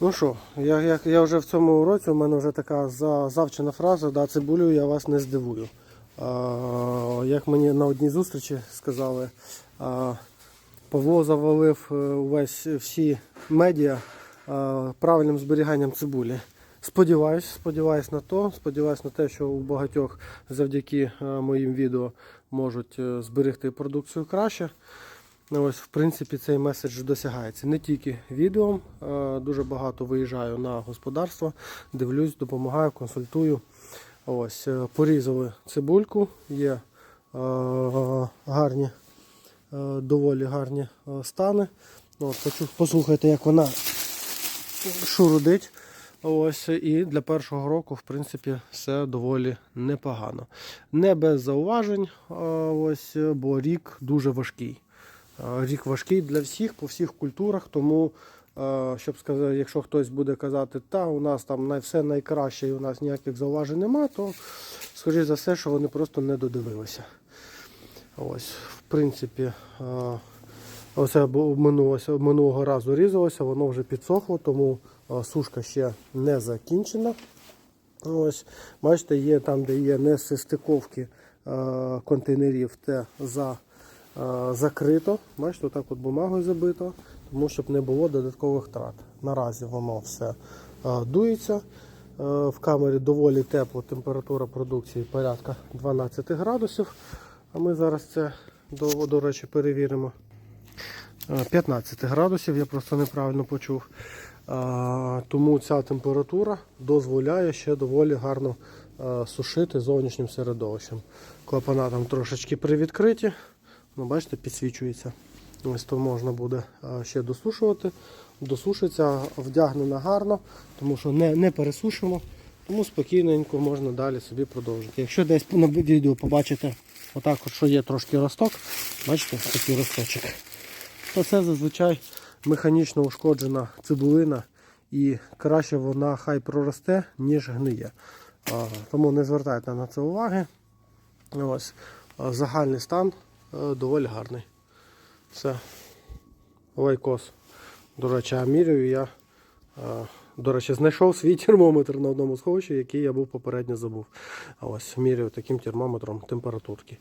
Ну що, я, я, я вже в цьому році, у мене вже така за, завчена фраза, да, цибулю я вас не здивую. А, як мені на одній зустрічі сказали, а, Павло завалив е, увесь всі медіа а, правильним зберіганням цибулі. Сподіваюсь, сподіваюсь на то. Сподіваюсь на те, що у багатьох завдяки е, моїм відео можуть е, зберегти продукцію краще. Ну, Ось, в принципі, цей меседж досягається не тільки відео. Дуже багато виїжджаю на господарство, дивлюсь, допомагаю, консультую. Ось, е, порізали цибульку, є е, гарні, е, доволі гарні стани. От, послухайте, як вона шурудить. Ось, і для першого року, в принципі, все доволі непогано. Не без зауважень, ось, бо рік дуже важкий. Е, Рік важкий для всіх, по всіх культурах, тому, е, щоб сказати, якщо хтось буде казати, та у нас там все найкраще і у нас ніяких зауважень нема, то скоріш за все, що вони просто не додивилися. Ось, в принципі, е, оце минулого разу різалося, воно вже підсохло, тому сушка ще не закінчена. Ось, бачите, є там, де є несистиковки контейнерів, те за, закрито. Бачите, отак от бумагою забито, тому щоб не було додаткових трат. Наразі воно все е, дується. Е, в камері доволі тепло, температура продукції порядка 12 градусів. А ми зараз це, до, до речі, перевіримо. Е, 15 градусів, я просто неправильно почув. Тому ця температура дозволяє ще доволі гарно е, сушити зовнішнім середовищем. Клапана там трошечки привідкриті, ну, бачите, підсвічується. Ось то можна буде ще досушувати. Досушиться, вдягнена гарно, тому що не, не пересушимо, тому спокійненько можна далі собі продовжити. Якщо десь на відео побачите, отак, от, що є трошки росток, бачите, такий росточок то це зазвичай механічно ушкоджена цибулина і краще вона хай проросте, ніж гниє. Тому не звертайте на це уваги. Ось. Загальний стан доволі гарний. Все. Лайкос. До речі, а міряю я. е, До речі, знайшов свій термометр на одному сховищі, який я був попередньо забув. Ось міряю таким термометром температурки.